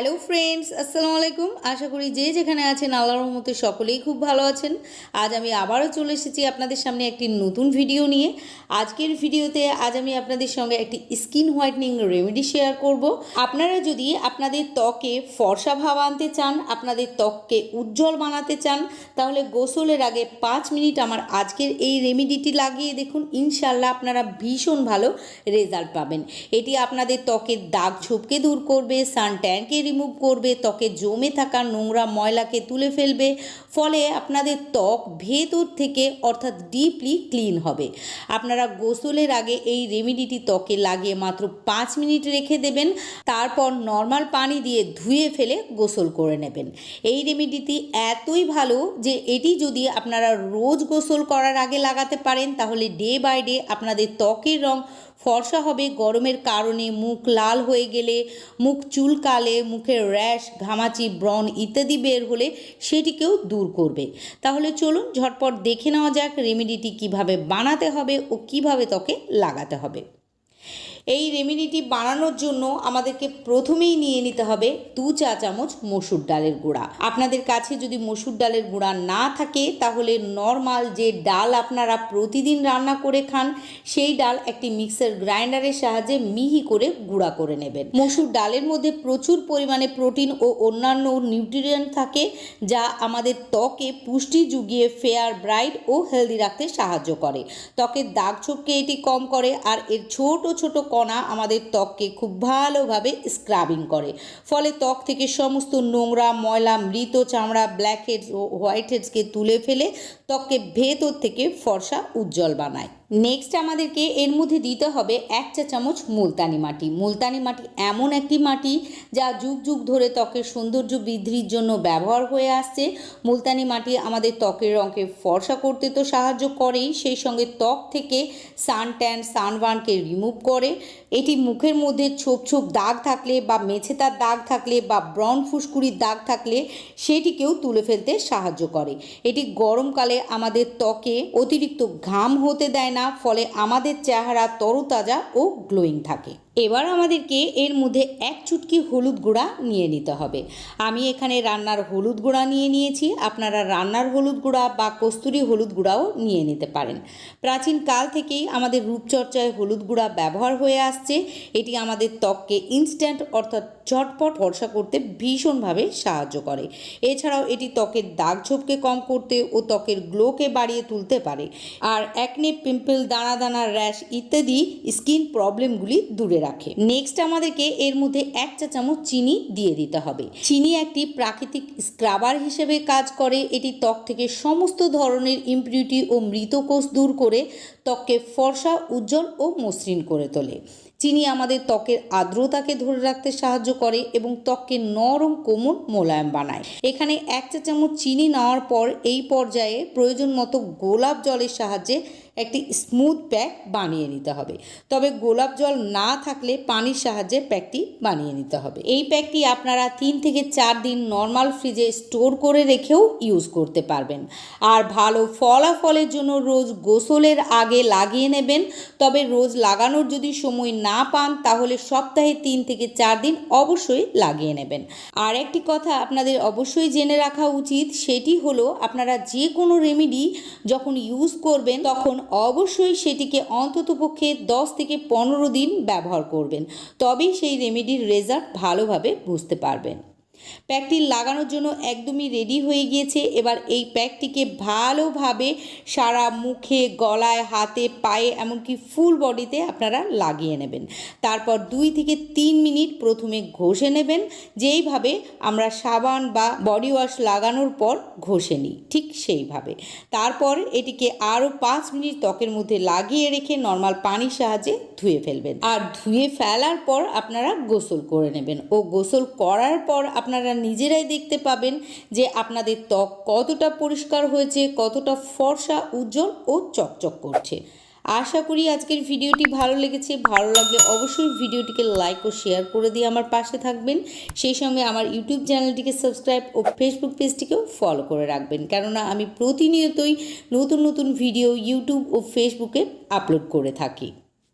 Hello friends, আসসালামু আলাইকুম। আশা করি যে যেখানে আছেন, আল্লাহর রহমতে সকলেই খুব ভালো আছেন। আজ আমি আবারও চলে এসেছি আপনাদের সামনে একটি নতুন ভিডিও নিয়ে। আজকের ভিডিওতে আজ আমি আপনাদের সঙ্গে একটি স্কিন হোয়াইটনিং রেমেডি শেয়ার করব। আপনারা যদি আপনাদের ত্বকে ফর্সা ভাব আনতে চান, আপনাদের ত্বককে উজ্জ্বল বানাতে চান, তাহলে গোসলের আগে পাঁচ মিনিট আমার আজকের এই রেমেডিটি লাগিয়ে দেখুন। ইনশাল্লাহ আপনারা ভীষণ ভালো রেজাল্ট পাবেন। এটি আপনাদের ত্বকের দাগ ঝোপকে দূর করবে সান ট্যানকে রিমুভ করবে, ত্বকে জমে থাকা নোংরা ময়লাকে তুলে ফেলবে, ফলে আপনাদের ত্বক ভেতর থেকে অর্থাৎ ডিপলি ক্লিন হবে। আপনারা গোসলের আগে এই রেমিডিটি ত্বকে লাগিয়ে মাত্র পাঁচ মিনিট রেখে দেবেন, তারপর নর্মাল পানি দিয়ে ধুয়ে ফেলে গোসল করে নেবেন। এই রেমিডিটি এতই ভালো যে এটি যদি আপনারা রোজ গোসল করার আগে লাগাতে পারেন, তাহলে ডে বাই ডে আপনাদের ত্বকের রং ফর্সা হবে, গরমের কারণে মুখ লাল হয়ে গেলে, মুখ চুলকালে মুখের র্যাশ, ঘামাচি, ব্রণ ইত্যাদি বের হলে সেটিকেও দূর করবে। তাহলে চলুন ঝটপট দেখে নেওয়া যাক রেমেডিটি কীভাবে বানাতে হবে ও কীভাবে ত্বকে লাগাতে হবে। এই রেমেডিটি বানানোর জন্য আমাদেরকে প্রথমেই নিয়ে নিতে হবে দু চা চামচ মসুর ডালের গুঁড়া। আপনাদের কাছে যদি মসুর ডালের গুঁড়া না থাকে, তাহলে নর্মাল যে ডাল আপনারা প্রতিদিন রান্না করে খান, সেই ডাল একটি মিক্সার গ্রাইন্ডারের সাহায্যে মিহি করে গুঁড়া করে নেবেন। মসুর ডালের মধ্যে প্রচুর পরিমাণে প্রোটিন ও অন্যান্য নিউট্রিয়েন্ট থাকে, যা আমাদের ত্বকে পুষ্টি জুগিয়ে ফেয়ার ব্রাইট ও হেলদি রাখতে সাহায্য করে। ত্বকের দাগ ছোপকে এটি কম করে, আর এর ছোট ছোট কণা আমাদের ত্বককে খুব ভালোভাবে স্ক্রাবিং করে। ফলে ত্বক থেকে সমস্ত নোংরা, ময়লা, মৃত চামড়া ব্ল্যাক হেডস ও হোয়াইট হেডসকে তুলে ফেলে ত্বককে ভেতর থেকে ফর্সা, উজ্জ্বল বানায়। নেক্সট আমাদেরকে এর মধ্যে দিতে হবে এক চা চামচ মুলতানি মাটি। মুলতানি মাটি এমন একটি মাটি যা যুগ যুগ ধরে ত্বকের সৌন্দর্য বৃদ্ধির জন্য ব্যবহার হয়ে আসছে। মুলতানি মাটি আমাদের ত্বকের রঙকে ফর্সা করতে তো সাহায্য করেই, সেই সঙ্গে ত্বক থেকে সান ট্যান সানবার্নকে রিমুভ করে। এটি মুখের মধ্যে ছোপ ছোপ দাগ থাকলে বা মেছেতার দাগ থাকলে বা ব্রন ফুসকুড়ির দাগ থাকলে সেটিকেও তুলে ফেলতে সাহায্য করে। এটি গরমকালে আমাদের ত্বকে অতিরিক্ত ঘাম হতে দেয় না ফলে আমাদের চেহারা তরতাজা ও গ্লোয়িং থাকে। এবার আমাদেরকে এর মধ্যে এক চুটকি হলুদ গুঁড়া নিয়ে নিতে হবে। আমি এখানে রান্নার হলুদ গুঁড়া নিয়ে নিয়েছি। আপনারা রান্নার হলুদ গুঁড়া বা কস্তুরি হলুদ গুঁড়াও নিয়ে নিতে পারেন। প্রাচীন কাল থেকেই আমাদের রূপচর্চায় হলুদ গুঁড়া ব্যবহার হয়ে আসছে। এটি আমাদের ত্বককে ইনস্ট্যান্ট অর্থাৎ ঝটপট ভরসা করতে ভীষণভাবে সাহায্য করে। এছাড়াও এটি ত্বকের দাগ ঝোপকে কম করতে ও ত্বকের গ্লোকে বাড়িয়ে তুলতে পারে। আর একনে পিম্পল দানা দানা র্যাশ ইত্যাদি স্কিন প্রবলেমগুলি দূরে রাখে। নেক্সট আমাদেরকে এর মধ্যে এক চা চামচ চিনি দিয়ে দিতে হবে। চিনি একটি প্রাকৃতিক স্ক্রাবার হিসেবে কাজ করে। এটি ত্বক থেকে সমস্ত ধরনের ইমপিউরিটি ও মৃত কোষ দূর করে ত্বককে ফর্সা, উজ্জ্বল ও মসৃণ করে তোলে। চিনি আমাদের ত্বকের আর্দ্রতাকে ধরে রাখতে সাহায্য করে এবং ত্বককে নরম, কোমল মোলায়েম বানায়। এখানে এক চা চামচ চিনি নেওয়ার পর এই পর্যায়ে প্রয়োজন মতো গোলাপ জলের সাহায্যে একটি স্মুথ প্যাক বানিয়ে নিতে হবে। তবে গোলাপ জল না থাকলে পানির সাহায্যে প্যাকটি বানিয়ে নিতে হবে। এই প্যাকটি আপনারা তিন থেকে চার দিন নর্মাল ফ্রিজে স্টোর করে রেখেও ইউজ করতে পারবেন। আর ভালো ফলাফলের জন্য রোজ গোসলের আগে লাগিয়ে নেবেন। তবে রোজ লাগানোর যদি সময় না পান, তাহলে সপ্তাহে তিন থেকে চার দিন অবশ্যই লাগিয়ে নেবেন। আর একটি কথা আপনাদের অবশ্যই জেনে রাখা উচিত, সেটি হলো আপনারা যে কোনো রেমেডি যখন ইউজ করবেন, তখন অবশ্যই সেটিকে অন্ততপক্ষে দশ থেকে পনেরো দিন ব্যবহার করবেন। তবেই সেই রেমেডির রেজাল্ট ভালোভাবে বুঝতে পারবেন। প্যাকটি লাগানোর জন্য একদমই রেডি হয়ে গিয়েছে। এবার এই প্যাকটিকে ভালোভাবে সারা মুখে, গলায়, হাতে, পায়ে, এমনকি ফুল বডিতে আপনারা লাগিয়ে নেবেন। তারপর দুই থেকে তিন মিনিট প্রথমে ঘষে নেবেন। যেইভাবে আমরা সাবান বা বডি ওয়াশ লাগানোর পর ঘষে নিই, ঠিক সেইভাবে। তারপর এটিকে আরও পাঁচ মিনিট ত্বকের মধ্যে লাগিয়ে রেখে নর্মাল পানির সাহায্যে ধুয়ে ফেলবেন। আর ধুয়ে ফেলার পর আপনারা গোসল করে নেবেন। ও গোসল করার পর আপনারা নিজেরাই দেখতে পাবেন যে আপনাদের ত্বক কতটা পরিষ্কার হয়েছে, কতটা ফর্সা, উজ্জ্বল ও চকচক করছে। আশা করি আজকের ভিডিওটি ভালো লেগেছে। ভালো লাগলে অবশ্যই ভিডিওটিকে লাইক ও শেয়ার করে দিয়ে আমার পাশে থাকবেন। সেই সঙ্গে আমার ইউটিউব চ্যানেলটিকে সাবস্ক্রাইব ও ফেসবুক পেজটিকেও ফলো করে রাখবেন। কেননা আমি প্রতিনিয়তই নতুন নতুন ভিডিও ইউটিউব ও ফেসবুকে আপলোড করে থাকি।